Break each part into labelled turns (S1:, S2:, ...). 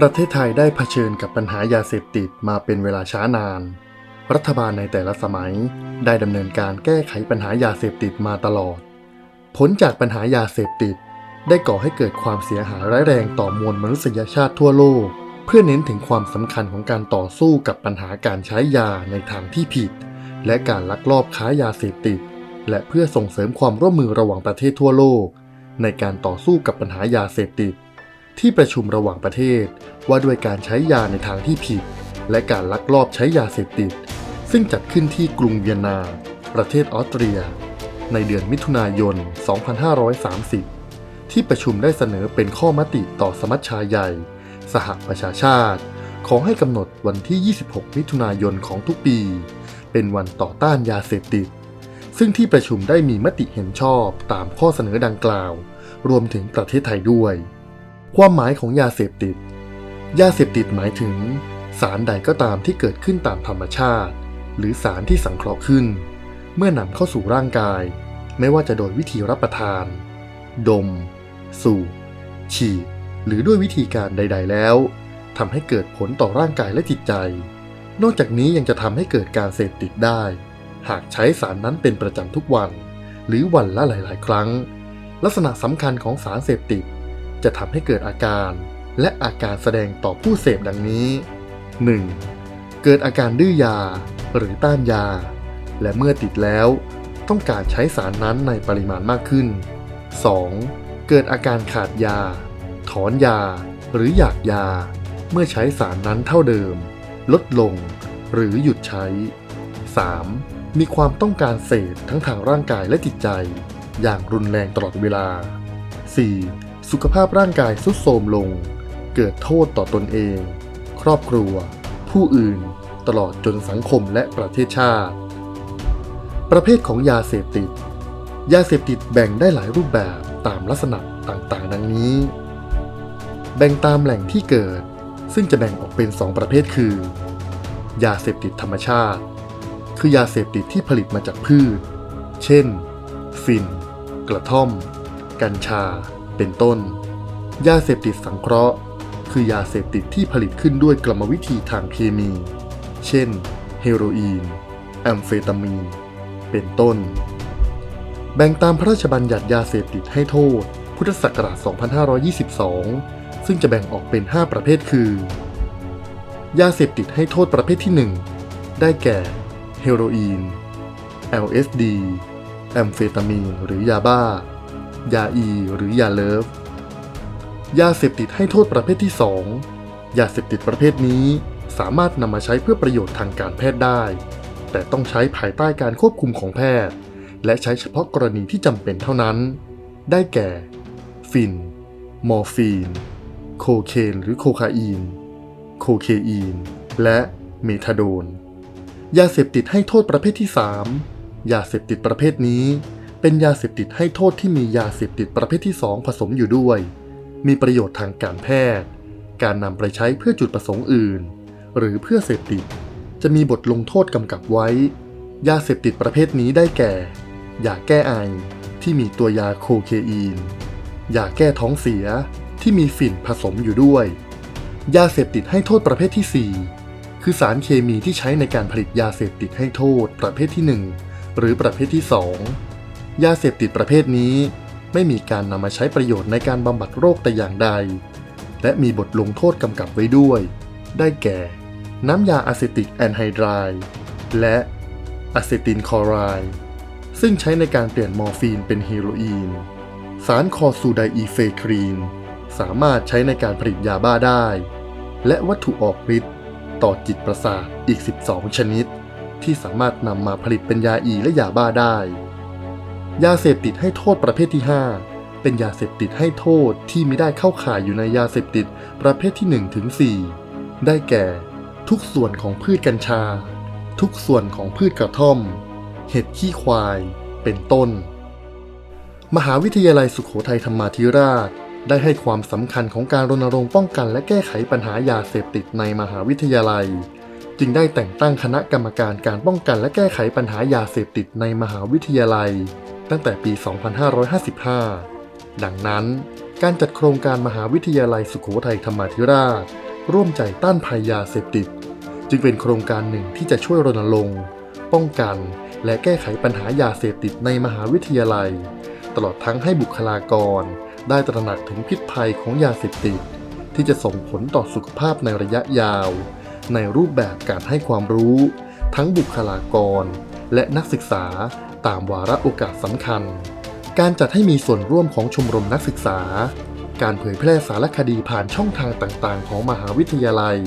S1: ประเทศไทยได้เผชิญกับปัญหายาเสพติดมาเป็นเวลาช้านาน รัฐบาลในแต่ละสมัย ได้ดำเนินการแก้ไขปัญหายาเสพติดมาตลอด ผลจากปัญหายาเสพติด ได้ก่อให้เกิดความเสียหายร้ายแรงต่อมวลมนุษยชาติทั่วโลก เพื่อเน้นถึงความสำคัญของการต่อสู้กับปัญหาการใช้ยาในทางที่ผิด และการลักลอบค้ายาเสพติด และเพื่อส่งเสริมความร่วมมือระหว่างประเทศทั่วโลก ในการต่อสู้กับปัญหายาเสพติด ที่ประชุมระหว่างประเทศ ว่าด้วยการใช้ยาในทางที่ผิด และการลักลอบใช้ยาเสพติด ซึ่งจัดขึ้นที่กรุงเวียนนา ประเทศออสเตรีย ในเดือนมิถุนายน 2530 ที่ประชุมได้เสนอเป็นข้อมติต่อสมัชชาใหญ่ สหประชาชาติ ขอให้กำหนดวันที่ 26 มิถุนายนของทุกปี เป็นวันต่อต้านยาเสพติดซึ่งที่ประชุมได้มีมติเห็นชอบตามข้อเสนอดังกล่าว รวมถึงประเทศไทยด้วย ความหมายของยาเสพติด ยาเสพติดหมายถึง สารใดก็ตามที่เกิดขึ้นตามธรรมชาติ หรือสารที่สังเคราะห์ขึ้น เมื่อนำเข้าสู่ร่างกาย ไม่ว่าจะโดยวิธีรับประทาน ดม สูบฉีดหรือด้วยวิธีการใด ๆ แล้วทำให้เกิดผลต่อร่างกายและจิตใจ นอกจากนี้ยังจะทำให้เกิดการเสพติดได้ หากใช้สารนั้นเป็นประจำทุกวัน หรือวันละหลาย ๆ ครั้ง ลักษณะสำคัญของสารเสพติด จะทำให้เกิดอาการ และอาการแสดงต่อผู้เสพดังนี้ 1. เกิดอาการดื้อยาหรือต้านยา และเมื่อติดแล้วต้องการใช้สารนั้นในปริมาณมากขึ้น 2. เกิดอาการขาดยา ถอนยา หรืออยากยา เมื่อใช้สารนั้นเท่าเดิม ลดลง หรือหยุดใช้ 3. มีความต้องการเสพทั้งทางร่างกายและจิตใจ อย่างรุนแรงตลอดเวลา 4. สุขภาพร่างกายทรุดโทรมลง เกิดโทษต่อตนเอง ครอบครัว ผู้อื่น ตลอดจนสังคมและประเทศชาติ ประเภทของยาเสพติด ยาเสพติดแบ่งได้หลายรูปแบบตามลักษณะต่างๆ ดังนี้ แบ่งตามแหล่งที่เกิด ซึ่งจะแบ่งออกเป็น 2 ประเภทคือ ยาเสพติดธรรมชาติ คือยาเสพติดที่ผลิตมาจากพืช เช่นฝิ่นกระท่อม กัญชา เป็นต้น ยาเสพติดสังเคราะห์ คือยาเสพติดที่ผลิตขึ้นด้วยกรรมวิธีทางเคมี เช่น เฮโรอีน แอมเฟตามีน เป็นต้น แบ่งตามพระราชบัญญัติยาเสพติดให้โทษ พุทธศักราช 2522 ซึ่งจะแบ่งออกเป็น 5 ประเภทคือ ยาเสพติดให้โทษประเภทที่ 1 ได้แก่ เฮโรอีน LSD แอมเฟตามีน หรือยาบ้า ยาอีหรือยาเลิฟ ยาเสพติดให้โทษประเภทที่ 2 ยาเสพติดประเภทนี้สามารถนำมาใช้เพื่อประโยชน์ทางการแพทย์ได้ แต่ต้องใช้ภายใต้การควบคุมของแพทย์ และใช้เฉพาะกรณีที่จำเป็นเท่านั้น ได้แก่ ฟิน มอร์ฟีน โคเคนหรือโคคาอีน โคเคอีน และเมทาโดน ยาเสพติดให้โทษประเภทที่ 3 ยาเสพติดประเภทนี้ เป็นยาเสพติดให้โทษที่มียาเสพติดประเภทที่ 2 ผสมอยู่ด้วย มีประโยชน์ทางการแพทย์ การนำไปใช้เพื่อจุดประสงค์อื่น หรือเพื่อเสพติด จะมีบทลงโทษกำกับไว้ ยาเสพติดประเภทนี้ได้แก่ ยาแก้ไอที่มีตัวยาโคเคอีน ยาแก้ท้องเสียที่มีฝิ่นผสมอยู่ด้วย ยาเสพติดให้โทษประเภทที่ 4 คือสารเคมีที่ใช้ในการผลิตยาเสพติดให้โทษประเภทที่ 1 หรือประเภทที่ 2 ยาเสพติดประเภทนี้ ไม่มีการนำมาใช้ประโยชน์ในการบำบัดโรคแต่อย่างใด และมีบทลงโทษกำกับไว้ด้วย ได้แก่ น้ำยาอะเซติกแอนไฮดรายและอะเซตินคลอไรด์ซึ่งใช้ในการเปลี่ยนมอร์ฟีนเป็นเฮโรอีน สารคอซูไดอีเฟครีน สามารถใช้ในการผลิตยาบ้าได้ และวัตถุออกฤทธิ์ต่อจิตประสาทอีก 12 ชนิด ที่สามารถนำมาผลิตเป็นยาอีและยาบ้าได้ ยาเสพติดให้โทษประเภทที่ 5 เป็นยาเสพติดให้โทษที่ไม่ได้เข้าข่ายอยู่ในยาเสพติดประเภทที่1ถึง4ได้แก่ ทุกส่วนของพืชกัญชา ทุกส่วนของพืชกระท่อม เห็ดขี้ควาย เป็นต้น มหาวิทยาลัยสุขโขทัยธรรมาธิราช ได้ให้ความสำคัญของการรณรงค์ป้องกันและแก้ไขปัญหายาเสพติดในมหาวิทยาลัยจึงได้แต่งตั้งคณะกรรมการการป้องกันและแก้ไขปัญหายาเสพติดในมหาวิทยาลัย ตั้งแต่ปี 2555 ดังนั้น การจัดโครงการมหาวิทยาลัยสุขโขทัยธรรมาธิราช ร่วมใจต้านภัยยาเสพติด จึงเป็นโครงการหนึ่งที่จะช่วยรณรงค์ป้องกัน และแก้ไขปัญหายาเสพติดในมหาวิทยาลัย ตลอดทั้งให้บุคลากร ได้ตระหนักถึงพิษภัยของยาเสพติด ที่จะส่งผลต่อสุขภาพในระยะยาว ในรูปแบบการให้ความรู้ ทั้งบุคลากร และนักศึกษา ตามวาระโอกาสสำคัญ การจัดให้มีส่วนร่วมของชมรมนักศึกษา การเผยแพร่สารคดีผ่านช่องทางต่างๆ ของมหาวิทยาลัย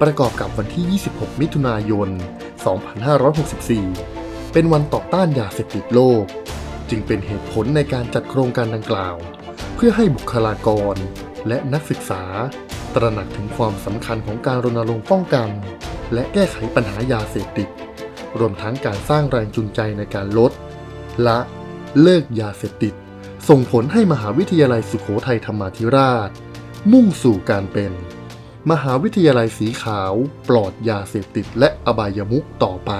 S1: ประกอบกับวันที่ 26 มิถุนายน 2564 เป็นวันต่อต้านยาเสพติดโลก จึงเป็นเหตุผลในการจัดโครงการดังกล่าว เพื่อให้บุคลากรและนักศึกษา ตระหนักถึงความสำคัญของการรณรงค์ป้องกัน และแก้ไขปัญหายาเสพติด รวมทั้งการสร้างแรงจูงใจในการลด ละเลิกยาเสพติด ส่งผลให้มหาวิทยาลัยสุโขทัยธรรมาธิราช มุ่งสู่การเป็น มหาวิทยาลัยสีขาว ปลอดยาเสพติดและอบายมุขต่อไป